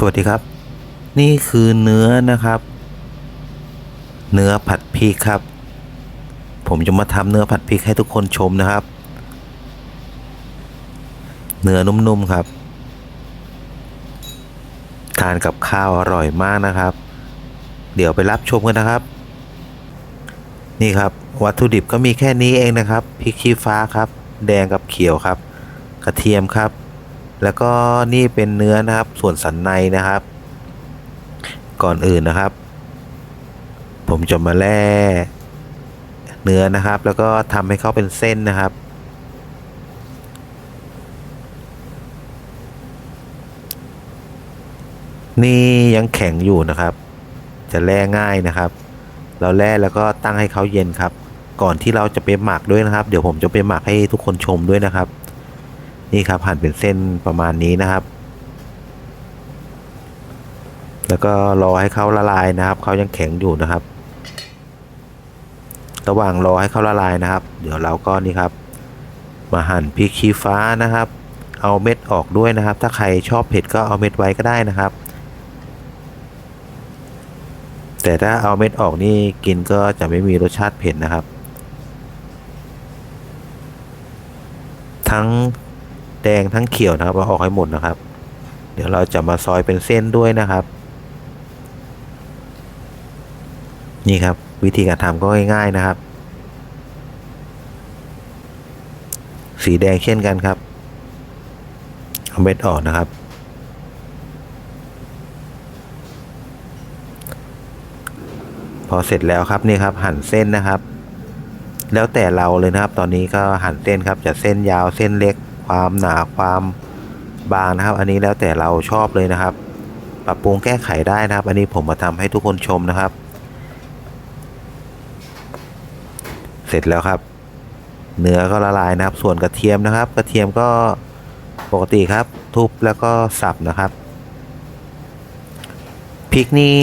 สวัสดีครับ นี่คือเนื้อนะครับ เนื้อผัดพริกครับ ผมจะมาทำเนื้อผัดพริกให้ทุกคนชมนะครับ เนื้อนุ่มๆครับ ทานกับข้าวอร่อยมากนะครับ เดี๋ยวไปรับชมกันนะครับ นี่ครับวัตถุดิบก็มีแค่นี้เองนะครับพริกชี้ฟ้าครับ แดงกับเขียวครับ กระเทียมครับ แล้วก็นี่เป็นเนื้อนะครับ ส่วนสันในนะครับ ก่อนอื่นนะครับ ผมจะมาแล่เนื้อนะครับ แล้วก็ทำให้เขาเป็นเส้นนะครับ นี่ยังแข็งอยู่นะครับ จะแล่ง่ายนะครับ เราแล่แล้วก็ตั้งให้เขาเย็นครับ ก่อนที่เราจะไปหมักด้วยนะครับ เดี๋ยวผมจะไปหมักให้ทุกคนชมด้วยนะครับ นี่ครับหั่นเป็นเส้นประมาณนี้นะครับ แล้วก็รอให้เขาละลายนะครับเขายังแข็งอยู่นะครับ ระหว่างรอให้เขาละลายนะครับ เดี๋ยวเราก็นี่ครับ มาหั่นพริกชี้ฟ้านะครับ เอาเม็ดออกด้วยนะครับ ถ้าใครชอบเผ็ดก็เอาเม็ดไว้ก็ได้นะครับ แต่ถ้าเอาเม็ดออกนี่กินก็จะไม่มีรสชาติเผ็ดนะครับ ทั้ง แดงทั้งเขียวนะครับเอาออกให้หมดนะครับ เดี๋ยวเราจะมาซอยเป็นเส้นด้วยนะครับ นี่ครับ วิธีการทำก็ง่ายๆนะครับ สีแดงเช่นกันครับเอาเม็ดออกนะครับพอเสร็จแล้วครับนี่ครับหั่นเส้นนะครับ แล้วแต่เราเลยนะครับ ตอนนี้ก็หั่นเส้นครับจะเส้นยาวเส้นเล็ก ความหนาความบางนะครับ อันนี้แล้วแต่เราชอบเลยนะครับ ปรับปรุงแก้ไขได้นะครับ อันนี้ผมมาทำให้ทุกคนชมนะครับ เสร็จแล้วครับเนื้อก็ละลายนะครับ ส่วนกระเทียมนะครับ กระเทียมก็ปกติครับ ทุบแล้วก็สับนะครับพริกนี่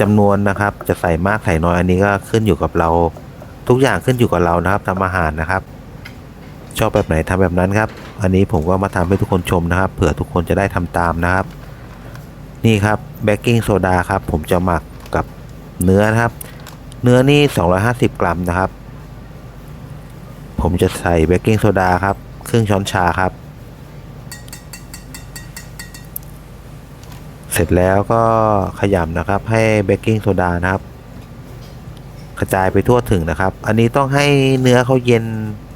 จำนวนนะครับ จะใส่มากใส่น้อยอันนี้ก็ขึ้นอยู่กับเรา ทุกอย่างขึ้นอยู่กับเรานะครับทำอาหารนะครับ ชอบแบบไหนทำแบบนั้นครับ อันนี้ผมก็มาทำให้ทุกคนชมนะครับ เผื่อทุกคนจะได้ทำตามนะครับ นี่ครับเบกกิ้งโซดาครับ ผมจะหมักกับเนื้อนะครับ เนื้อนี่ 250 กรัมนะครับ ผมจะใส่เบกกิ้งโซดาครับ ครึ่งช้อนชาครับ เสร็จแล้วก็ขยำนะครับ ให้เบกกิ้งโซดานะครับ กระจายไปทั่วถึงนะครับ อันนี้ต้องให้เนื้อเขาเย็น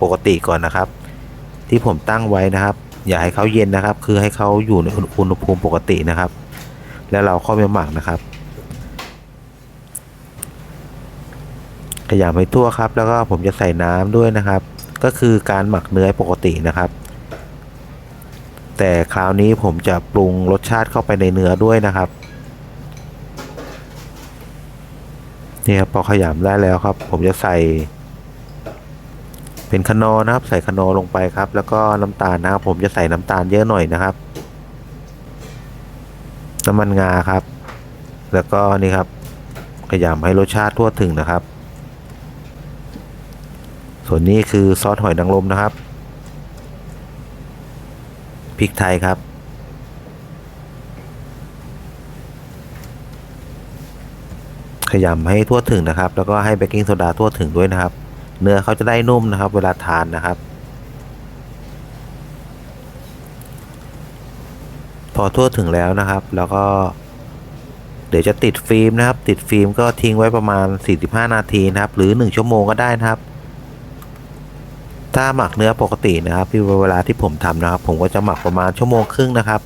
ปกติก่อนนะครับ ที่ผมตั้งไว้นะครับ อย่าให้เขาเย็นนะครับ คือให้เขาอยู่ในอุณหภูมิปกตินะครับ แล้วเราเข้าไปหมักนะครับขยำให้ทั่วครับ แล้วก็ผมจะใส่น้ำด้วยนะครับ ก็คือการหมักเนื้อปกตินะครับ แต่คราวนี้ผมจะปรุงรสชาติเข้าไปในเนื้อด้วยนะครับ นี่ครับพอขยำได้แล้วครับ ผมจะใส่ เป็นคนอนะครับ ใส่คนอลงไปครับ แล้วก็น้ำตาลนะครับ ผมจะใส่น้ำตาลเยอะหน่อยนะครับ น้ำมันงาครับ แล้วก็นี่ครับ ขยำให้รสชาติทั่วถึงนะครับ ส่วนนี้คือซอสหอยนางรมนะครับพริกไทยครับ ขยำให้ทั่วถึงนะครับ แล้วก็ให้เบกกิ้งโซดาทั่วถึงด้วยนะครับ เนื้อเขาจะได้นุ่มนะครับ เวลาทานนะครับ พอทั่วถึงแล้วนะครับ แล้วก็เดี๋ยวจะติดฟิล์มนะครับ ติดฟิล์มก็ทิ้งไว้ประมาณ 45 นาทีนะครับ หรือ 1 ชั่วโมงก็ได้นะครับ ถ้าหมักเนื้อปกตินะครับที่เวลาที่ผมทำนะครับ ผมก็จะหมักประมาณชั่วโมงครึ่งนะครับ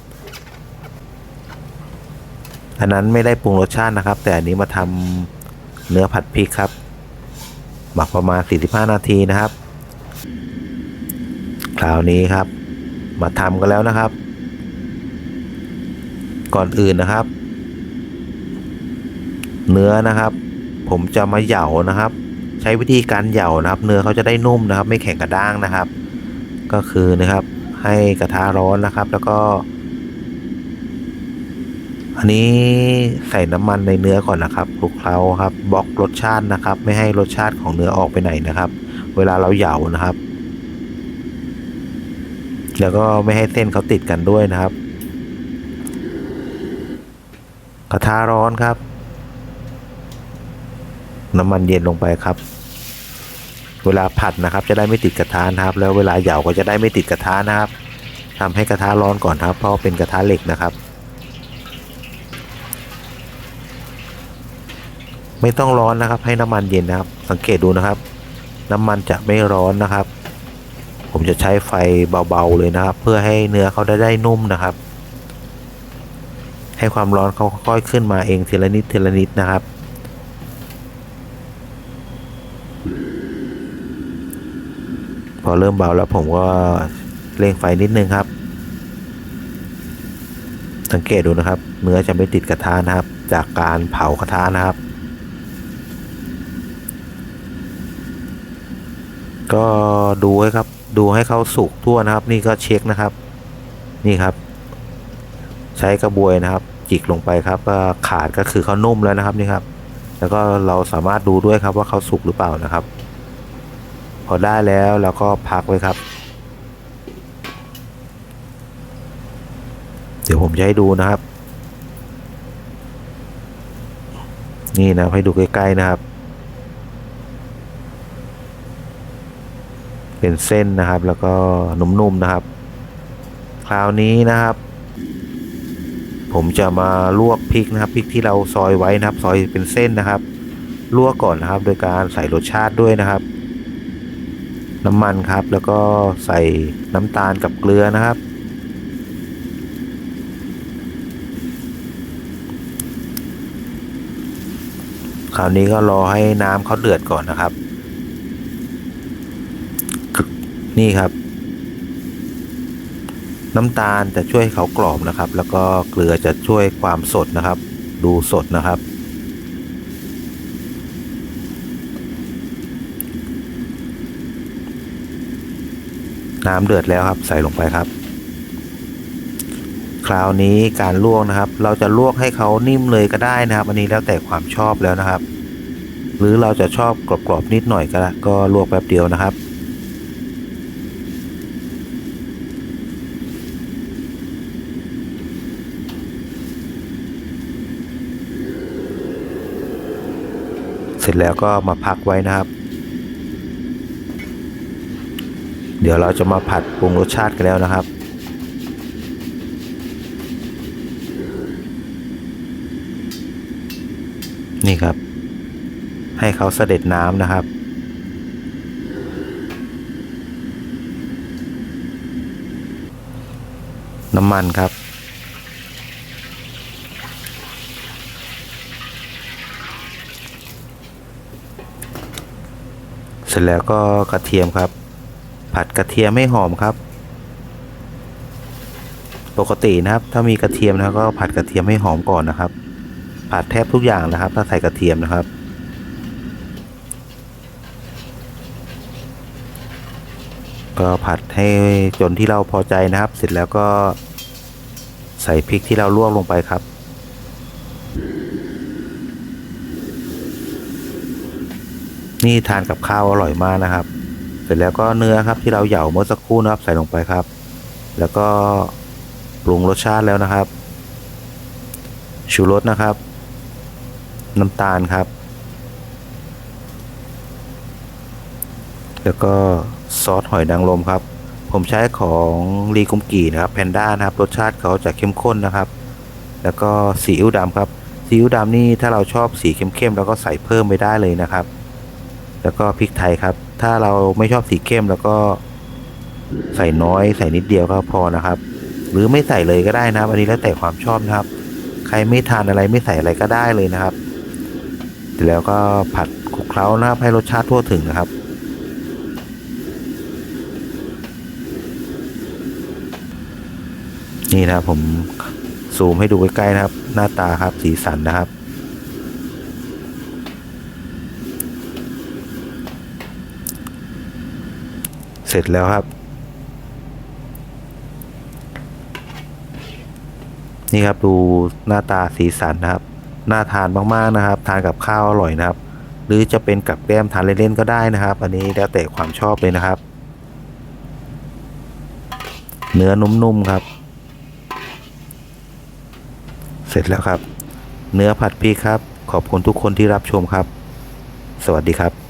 อันนั้นไม่ได้ปรุงรสชาตินะครับ แต่อันนี้มาทำเนื้อผัดพริกครับ หมักประมาณ 45 นาทีนะครับ คราวนี้ครับ มาทำกันแล้วนะครับ ก่อนอื่นนะครับ เนื้อนะครับ ผมจะมาเหยานะครับ ใช้วิธีการเหยานะครับ เนื้อเขาจะได้นุ่มนะครับ ไม่แข็งกระด้างนะครับ ก็คือนะครับ ให้กระทะร้อนนะครับ แล้วก็ อันนี้ใส่น้ำมันในเนื้อก่อนนะครับคลุกเคล้าครับบล็อกรสชาตินะครับ ไม่ให้รสชาติของเนื้อออกไปไหนนะครับ เวลาเราเหยานะครับ แล้วก็ไม่ให้เส้นเขาติดกันด้วยนะครับ กระทะร้อนครับ น้ำมันเย็นลงไปครับ เวลาผัดนะครับ จะได้ไม่ติดกระทะนะครับ แล้วเวลาเหยาก็จะได้ไม่ติดกระทะนะครับทำให้กระทะร้อนก่อนครับ เพราะเป็นกระทะเหล็กนะครับ ไม่ต้องร้อนนะครับ ให้น้ำมันเย็นนะครับ สังเกตดูนะครับ น้ำมันจะไม่ร้อนนะครับ ผมจะใช้ไฟเบาๆเลยนะครับ เพื่อให้เนื้อเขาได้ได้นุ่มนะครับ ให้ความร้อนเขาค่อยขึ้นมาเองทีละนิดทีละนิดนะครับ พอเริ่มเบาแล้วผมก็เร่งไฟนิดนึงครับ สังเกตดูนะครับ เนื้อจะไม่ติดกระทะนะครับ จากการเผากระทะนะครับ ก็ดูให้ครับดูให้เขาสุกทั่วนะครับ นี่ก็เช็คนะครับ นี่ครับ ใช้กระบวยนะครับ จิกลงไปครับก็ขาดก็คือเขานุ่มแล้วนะครับนี่ครับ แล้วก็เราสามารถดูด้วยครับว่าเขาสุกหรือเปล่านะครับ พอได้แล้วเราก็พักไว้ครับ เดี๋ยวผมจะให้ดูนะครับ นี่นะให้ดูใกล้ๆนะครับ เป็นเส้นนะครับ แล้วก็นุ่มๆนะครับ คราวนี้นะครับ ผมจะมาลวกพริกนะครับพริกที่เราซอยไว้นะครับ ซอยเป็นเส้นนะครับ ลวกก่อนนะครับ โดยการใส่รสชาติด้วยนะครับ น้ำมันครับ แล้วก็ใส่น้ำตาลกับเกลือนะครับคราวนี้ก็รอให้น้ำเขาเดือดก่อนนะครับ นี่ครับ น้ำตาลจะช่วยให้เขากรอบนะครับ แล้วก็เกลือจะช่วยความสดนะครับ ดูสดนะครับ น้ำเดือดแล้วครับ ใส่ลงไปครับ คราวนี้การลวกนะครับ เราจะลวกให้เขานิ่มเลยก็ได้นะครับ อันนี้แล้วแต่ความชอบแล้วนะครับ หรือเราจะชอบกรอบๆนิดหน่อยก็ก็ลวกแป๊บเดียวนะครับ สร็จแล้วก็มาพักไว้นะครับ เดี๋ยวเราจะมาผัดปรุงรสชาติกันแล้วนะครับนี่ครับ ให้เขาเสด็จน้ำนะครับ น้ำมันครับ ร็จแล้วก็กระเทียมครับ ผัดกระเทียมให้หอมครับ ปกตินะครับ ถ้ามีกระเทียมนะก็ผัดกระเทียมให้หอมก่อนนะครับ ผัดแทบทุกอย่างนะครับ ถ้าใส่กระเทียมนะครับ ก็ผัดให้จนที่เราพอใจนะครับ เสร็จแล้วก็ใส่พริกที่เราลวกลงไปครับ นี่ทานกับข้าวอร่อยมากนะครับ เสร็จแล้วก็เนื้อครับที่เราเหยาเมื่อสักครู่นะครับใส่ลงไปครับ แล้วก็ปรุงรสชาติแล้วนะครับ ชูรสนะครับ น้ำตาลครับ แล้วก็ซอสหอยนางรมครับ ผมใช้ของรีกุมกี่นะครับแพนด้านะครับ รสชาติเขาจะเข้มข้นนะครับ แล้วก็ซีอิ๊วดำครับซีอิ๊วดำนี่ถ้าเราชอบสีเข้มๆเราก็ใส่เพิ่มไปได้เลยนะครับ แล้วก็พริกไทยครับ ถ้าเราไม่ชอบสีเข้มแล้วก็ใส่น้อยใส่นิดเดียวก็พอนะครับ หรือไม่ใส่เลยก็ได้นะครับ อันนี้แล้วแต่ความชอบนะครับ ใครไม่ทานอะไรไม่ใส่อะไรก็ได้เลยนะครับเสร็จแล้วก็ผัดคลุกเคล้านะครับให้รสชาติทั่วถึงนะครับนี่นะครับผมซูมให้ดูใกล้ๆนะครับ หน้าตาครับสีสันนะครับ ร็จแล้วครับ นี่ครับดูหน้าตาสีสันนะครับ น่าทานมากๆนะครับ ทานกับข้าวอร่อยนะครับ หรือจะเป็นกับแกล้มทานเล่นๆก็ได้นะครับ อันนี้แล้วแต่ความชอบเลยนะครับ เนื้อนุ่มๆครับ เสร็จแล้วครับ เนื้อผัดพริกครับ ขอบคุณทุกคนที่รับชมครับ สวัสดีครับ